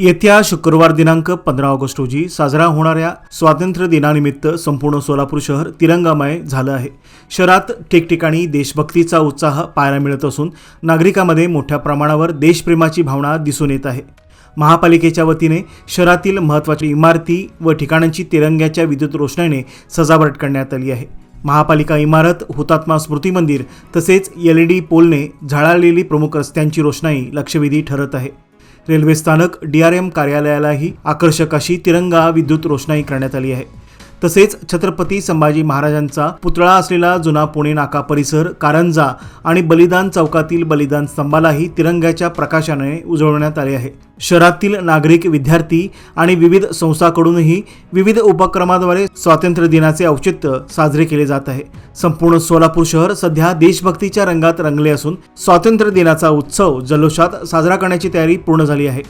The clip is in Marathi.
येत्या शुक्रवार दिनांक पंधरा ऑगस्ट रोजी साजरा होणाऱ्या स्वातंत्र्य दिनानिमित्त संपूर्ण सोलापूर शहर तिरंगामय झालं आहे. शहरात ठिकठिकाणी देशभक्तीचा उत्साह पाहायला मिळत असून नागरिकांमध्ये मोठ्या प्रमाणावर देशप्रेमाची भावना दिसून येत आहे. महापालिकेच्या वतीने शहरातील महत्त्वाच्या इमारती व ठिकाणांची तिरंग्याच्या विद्युत रोषणाईने सजावट करण्यात आली आहे. महापालिका इमारत हुतात्मा स्मृती मंदिर तसेच एल ई डी पोलने झळाळलेली प्रमुख रस्त्यांची रोषणाई लक्षवेधी ठरत आहे. रेल्वे स्थानक डीआरएम कार्यालयालाही आकर्षक अशी तिरंगा विद्युत रोषणाई करण्यात आली आहे. तसेच छत्रपती संभाजी महाराजांचा पुतळा असलेला जुना पुणे नाका परिसर कारंजा आणि बलिदान चौकातील बलिदान स्तंभालाही तिरंग्याच्या प्रकाशाने उजळवण्यात आले आहे. शहरातील नागरिक विद्यार्थी आणि विविध संस्थांकडूनही विविध उपक्रमाद्वारे स्वातंत्र्य दिनाचे औचित्य साजरे केले जात आहे. संपूर्ण सोलापूर शहर सध्या देशभक्तीच्या रंगात रंगले असून स्वातंत्र्य दिनाचा उत्सव जल्लोषात साजरा करण्याची तयारी पूर्ण झाली आहे.